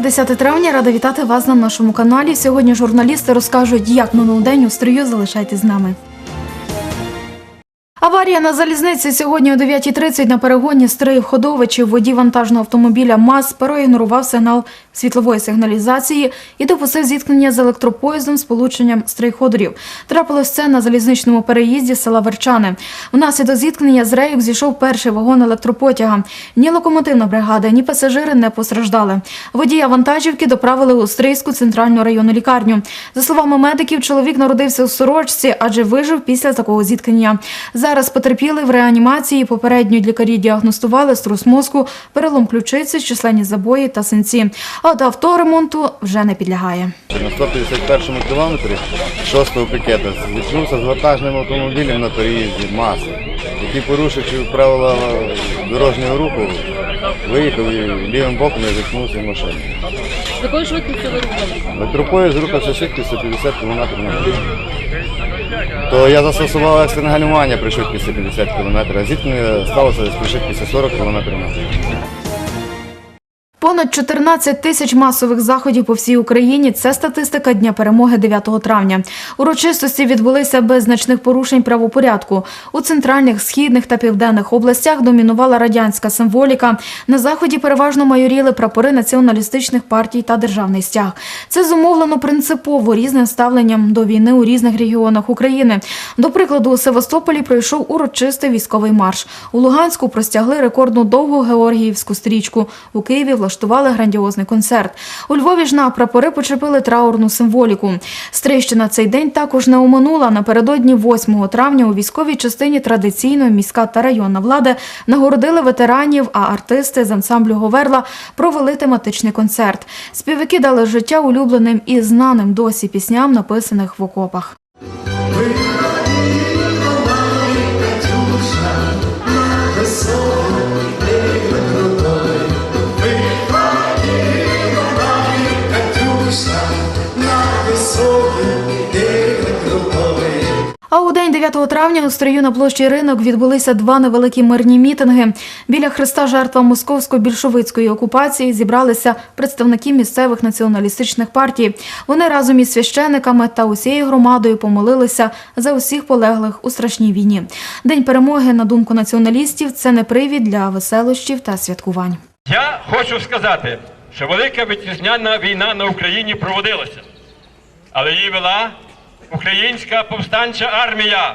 вечір, 10 травня. Рада вітати вас на нашому каналі. Сьогодні журналісти розкажуть, як минув день у стрію. Залишайтесь з нами. Аварія на залізниці сьогодні о 9.30 на перегоні Стрий в Ходовичі в воді вантажного автомобіля МАЗ проігнорував сигнал світлової сигналізації і допустив зіткнення з електропоїздом з полученням Стрий-Ходорів. Трапилось це на залізничному переїзді села Верчани. Внаслідок зіткнення з рейок зійшов перший вагон електропотяга. Ні локомотивна бригада, ні пасажири не постраждали. Водія вантажівки доправили у Стрийську центральну районну лікарню. За словами медиків, чоловік народився у сорочці, адже вижив після такого зіткнення. Зараз потерпіли в реанімації. Попередньо лікарі діагностували струс мозку, перелом ключиці, численні забої та синці. А от авторемонту вже не підлягає. На 151 кілометрі 6-го пікета зіткнувся з вантажним автомобілем на переїзді МАЗ, який, порушивши правила дорожнього руху, виїхав і лівим боком і зіткнувся в машину. З якою швидкістю ви рухали? Електропоїзд рухався швидкістю 50 км на годину. То я застосував екстрене гальмування при швидкості 50 км, а зіткнення сталося при швидкості 40 км. Понад 14 тисяч масових заходів по всій Україні. Це статистика Дня перемоги 9 травня. Урочистості відбулися без значних порушень правопорядку. У центральних, східних та південних областях домінувала радянська символіка. На заході переважно майоріли прапори націоналістичних партій та державний стяг. Це зумовлено принципово різним ставленням до війни у різних регіонах України. До прикладу, у Севастополі пройшов урочистий військовий марш. У Луганську простягли рекордну довгу Георгіївську стрічку. У Києві влаштували грандіозний концерт. У Львові ж на прапори почепили траурну символіку. Стрийщина цей день також не оминула. Напередодні 8 травня у військовій частині традиційно міська та районна влада нагородили ветеранів, а артисти з ансамблю Говерла провели тематичний концерт. Співаки дали життя улюбленим і знаним досі пісням, написаних в окопах. А у день 9 травня у строю на площі ринок відбулися два невеликі мирні мітинги. Біля Христа жертва московсько-більшовицької окупації зібралися представники місцевих націоналістичних партій. Вони разом із священиками та усією громадою помолилися за усіх полеглих у страшній війні. День перемоги, на думку націоналістів, це не привід для веселощів та святкувань. Я хочу сказати, що велика вітчизняна війна на Україні проводилася, але її вела українська повстанча армія.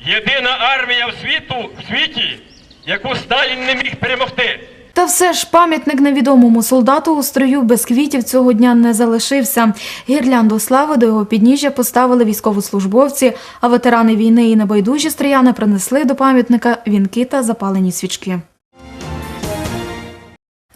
Єдина армія в світу в світі, яку Сталін не міг перемогти. Та все ж пам'ятник невідомому солдату у строю без квітів цього дня не залишився. Гірлянду слави до його підніжжя поставили військовослужбовці, а ветерани війни і небайдужі стріяни принесли до пам'ятника вінки та запалені свічки.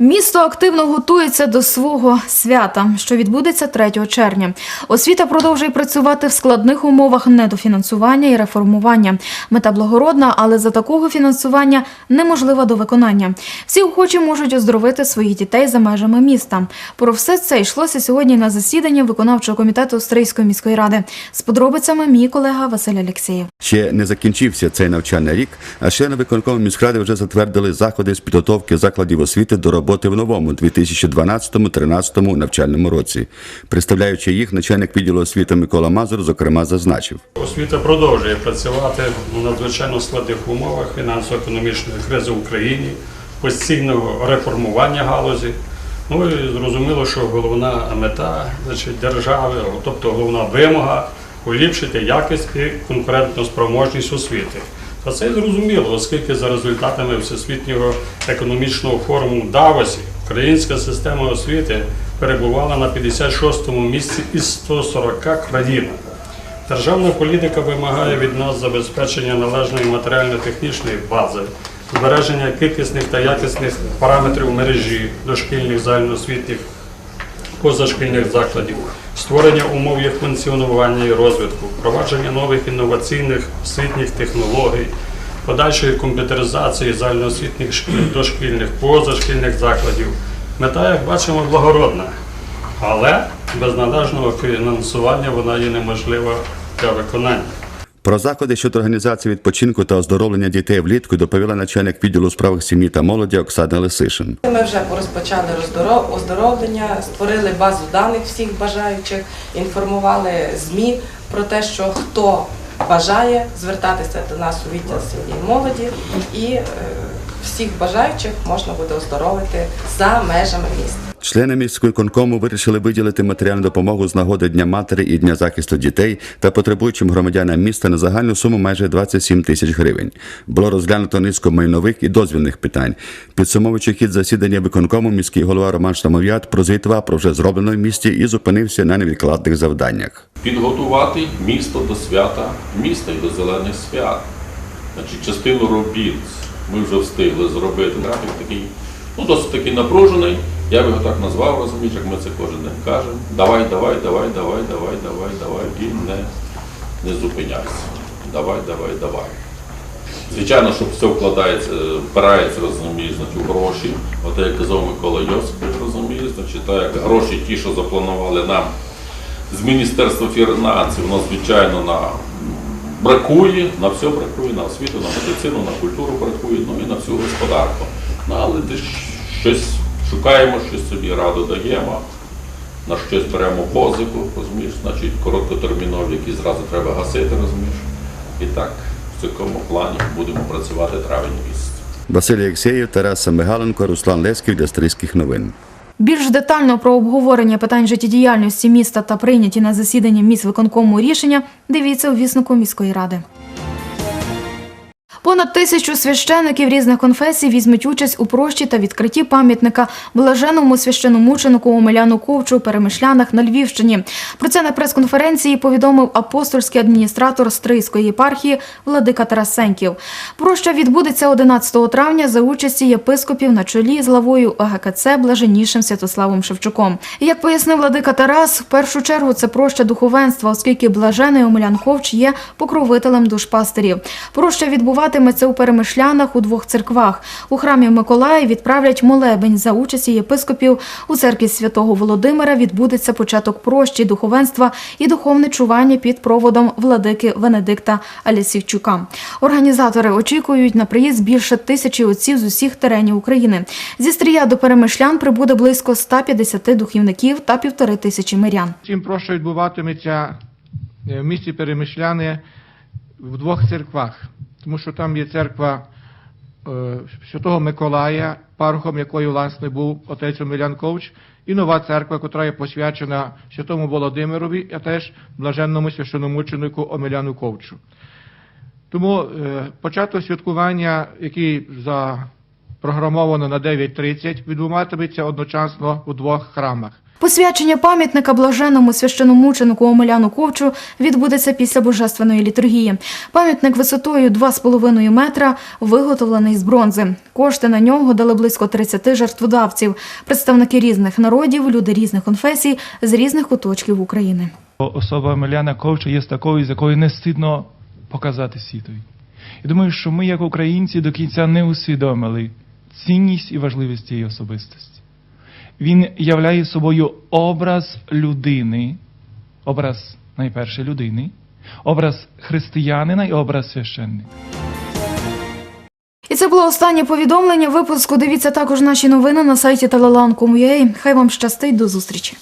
Місто активно готується до свого свята, що відбудеться 3 червня. Освіта продовжує працювати в складних умовах недофінансування і реформування. Мета благородна, але за такого фінансування неможлива до виконання. Всі охочі можуть оздоровити своїх дітей за межами міста. Про все це йшлося сьогодні на засіданні виконавчого комітету Острийської міської ради. З подробицями мій колега Василь Алєксєєв. Ще не закінчився цей навчальний рік, а члени виконкому міськради вже затвердили заходи з підготовки закладів освіти до роботи в новому 2012-2013 навчальному році. Представляючи їх, начальник відділу освіти Микола Мазур, зокрема, зазначив. Освіта продовжує працювати в надзвичайно складних умовах фінансово-економічної кризи в Україні, постійного реформування галузі. Ну і зрозуміло, що головна мета значить, держави, тобто головна вимога поліпшити якість і конкурентну спроможність освіти. Та це зрозуміло, оскільки за результатами Всесвітнього економічного форуму Давосі українська система освіти перебувала на 56-му місці із 140 країн. Державна політика вимагає від нас забезпечення належної матеріально-технічної бази, збереження кількісних та якісних параметрів мережі дошкільних загальноосвітніх позашкільних закладів, створення умов їх функціонування і розвитку, впровадження нових інноваційних освітніх технологій, подальшої комп'ютеризації загальноосвітніх шкіл, дошкільних, позашкільних закладів. Мета, як бачимо, благородна, але без належного фінансування вона є неможлива для виконання. Про заходи щодо організації відпочинку та оздоровлення дітей влітку доповіла начальник відділу справах сім'ї та молоді Оксана Лисишин. Ми вже розпочали оздоровлення, створили базу даних всіх бажаючих, інформували ЗМІ про те, що хто бажає звертатися до нас у відділ сім'ї і молоді, і е, всіх бажаючих можна буде оздоровити за межами міста. Члени міської конкому вирішили виділити матеріальну допомогу з нагоди Дня матері і Дня захисту дітей та потребуючим громадянам міста на загальну суму майже 27 тисяч гривень. Було розглянуто низку майнових і дозвільних питань. Підсумовуючи хід засідання виконкому, міський голова Роман Штамов'ят прозвітував про вже зроблено в місті і зупинився на невідкладних завданнях. підготувати місто до свята міста і до зелених свят. Значить, частину робіт ми вже встигли зробити. Графік такий, ну, досить таки напружений. Я би його так назвав, розумієш, як ми це кожен день кажемо. Давай, давай, давай, давай, давай, давай, давай, і не, не зупиняйся. Давай, давай, давай. Звичайно, що все вкладається, впирається, розумієш, значить, у гроші. От як казав Микола Йосипович, розумієш, значить, так, як гроші ті, що запланували нам з Міністерства фінансів, у нас, звичайно, на бракує, на все бракує, на освіту, на медицину, на культуру бракує, ну і на всю господарку. Ну, але десь щось шукаємо, щось собі раду даємо, на щось беремо позику, розумієш, значить короткотермінові, які зразу треба гасити, розумієш. І так, в такому плані будемо працювати травень місяць. Василій Єксєєв, Тарас Самигаленко, Руслан Леськів для Стрийських новин. Більш детально про обговорення питань життєдіяльності міста та прийняті на засіданні міськвиконкому рішення дивіться у віснику міської ради. Понад тисячу священиків різних конфесій візьмуть участь у прощі та відкритті пам'ятника блаженному священомученику Омеляну Ковчу у Перемишлянах на Львівщині. Про це на прес-конференції повідомив апостольський адміністратор Стрийської єпархії Владика Тарасенків. Проща відбудеться 11 травня за участі єпископів на чолі з главою ОГКЦ Блаженнішим Святославом Шевчуком. Як пояснив Владика Тарас, в першу чергу це проща духовенства, оскільки блажений Омелян Ковч є покровителем душпастерів. Проща відбуватиметься у перемишлянах у двох церквах. У храмі Миколая відправлять молебень за участі єпископів. У церкві святого Володимира відбудеться початок прощі духовенства і духовне чування під проводом владики Венедикта Алісівчука. Організатори очікують на приїзд більше тисячі отців з усіх теренів України. Зі стрія до перемишлян прибуде близько 150 духівників та півтори тисячі мирян. Цим прощо відбуватиметься е, в місті Перемишляни в двох церквах, тому що там є церква е, Святого Миколая, парохом якої власне був отець Омелян Ковч, і нова церква, яка є посвячена Святому Володимирові, а теж блаженному священомученику Омеляну Ковчу. Тому е, початок святкування, який запрограмовано на 9.30, відбуватиметься одночасно у двох храмах. Посвячення пам'ятника блаженному священомученику Омеляну Ковчу відбудеться після божественної літургії. Пам'ятник висотою 2,5 метра виготовлений з бронзи. Кошти на нього дали близько 30 жертводавців, представники різних народів, люди різних конфесій з різних куточків України. Особа Меляна Ковча є такою, з якою не стидно показати світові. І думаю, що ми, як українці, до кінця не усвідомили цінність і важливість цієї особистості. Він являє собою образ людини, образ найперше людини, образ християнина і образ священника. І це було останнє повідомлення випуску. Дивіться також наші новини на сайті telelan.com.ua. Хай вам щастить до зустрічі.